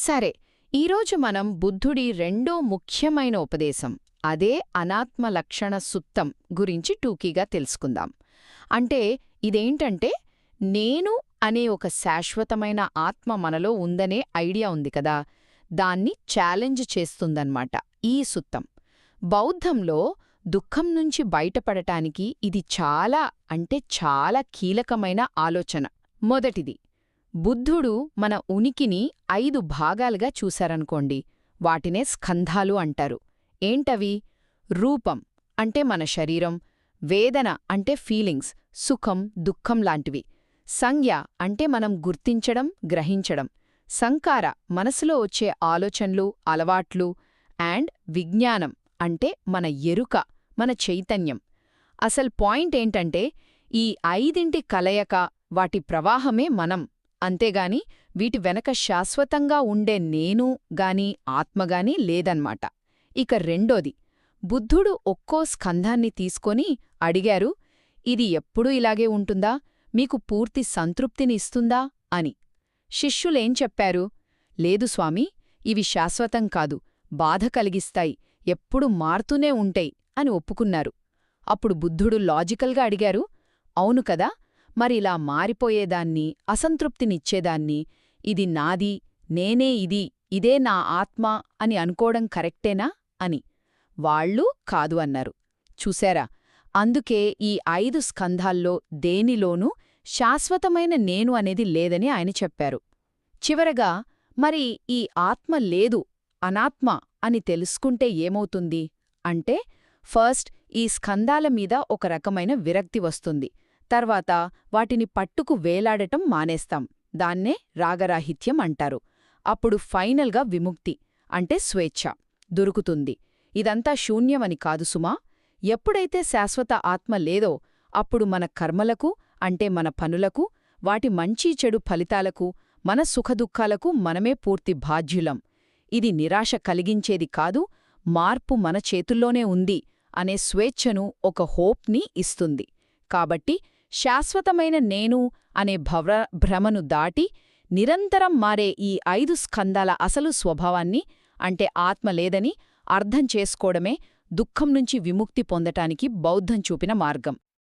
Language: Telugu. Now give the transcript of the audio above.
సరే ఈరోజు మనం బుద్ధుడి రెండో ముఖ్యమైన ఉపదేశం అదే అనాత్మ లక్షణ సుత్తం గురించి టూకీగా తెలుసుకుందాం. అంటే ఇదేంటంటే నేను అనే ఒక శాశ్వతమైన ఆత్మ మనలో ఉందనే ఐడియా ఉంది కదా దాన్ని ఛాలెంజ్ చేస్తుందన్నమాట ఈ సుత్తం. బౌద్ధంలో దుఃఖం నుంచి బయటపడటానికి ఇది చాలా అంటే చాలా కీలకమైన ఆలోచన. మొదటిది బుద్ధుడు మన ఉనికిని ఐదు భాగాలుగా చూశారనుకోండి వాటినే స్కంధాలు అంటారు. ఏంటవి? రూపం అంటే మన శరీరం వేదన అంటే ఫీలింగ్స్ సుఖం దుఃఖం లాంటివి. సంజ్ఞ అంటే మనం గుర్తించడం గ్రహించడం. సంకార మనసులో వచ్చే ఆలోచనలు అలవాట్లు అండ్ విజ్ఞానం అంటే మన ఎరుక మన చైతన్యం. అసలు పాయింట్ ఏంటంటే ఈ ఐదింటి కలయక వాటి ప్రవాహమే మనం. అంతేగాని వీటి వెనక శాశ్వతంగా ఉండే నేను గాని ఆత్మగాని లేదన్మాట. ఇక రెండోది బుద్ధుడు ఒక్కో స్కంధాన్ని తీసుకొని అడిగారు ఇది ఎప్పుడూ ఇలాగే ఉంటుందా? మీకు పూర్తి సంతృప్తిని ఇస్తుందా? అని. శిష్యులేం చెప్పారు లేదు స్వామీ ఇవి శాశ్వతం కాదు బాధ కలిగిస్తాయి ఎప్పుడు మారుతూనే ఉంటాయి అని ఒప్పుకున్నారు. అప్పుడు బుద్ధుడు లాజికల్గా అడిగారు అవును కదా మరిలా మారిపోయేదాన్ని అసంతృప్తినిచ్చేదాన్ని ఇది నాది నేనే ఇది ఇదే నా ఆత్మ అని అనుకోవడం కరెక్టేనా అని. వాళ్ళు కాదు అన్నారు. చూశారా? అందుకే ఈ ఐదు స్కంధాల్లో దేనిలోనూ శాశ్వతమైన నేను అనేది లేదని ఆయన చెప్పారు. చివరగా మరి ఈ ఆత్మ లేదు అనాత్మ అని తెలుసుకుంటే ఏమవుతుంది? అంటే ఫస్ట్ ఈ స్కందాల మీద ఒక రకమైన విరక్తి వస్తుంది. తర్వాత వాటిని పట్టుకు వేలాడటం మానేస్తాం. దాన్నే రాగరాహిత్యం అంటారు. అప్పుడు ఫైనల్గా విముక్తి అంటే స్వేచ్ఛ దొరుకుతుంది. ఇదంతా శూన్యమని కాదు సుమా. ఎప్పుడైతే శాశ్వత ఆత్మ లేదో అప్పుడు మన కర్మలకు అంటే మన పనులకు వాటి మంచి చెడు ఫలితాలకు మన సుఖదుఖాలకు మనమే పూర్తి బాధ్యులం. ఇది నిరాశ కలిగించేది కాదు మార్పు మన చేతుల్లోనే ఉంది అనే స్వేచ్ఛను ఒక హోప్ని ఇస్తుంది. కాబట్టి శాశ్వతమైన నేను అనే భవ్ర భ్రమను దాటి నిరంతరం మారే ఈ ఐదు స్కందాల అసలు స్వభావాన్ని అంటే ఆత్మ లేదని అర్థం చేసుకోవడమే దుఃఖం నుంచి విముక్తి పొందటానికి బౌద్ధం చూపిన మార్గం.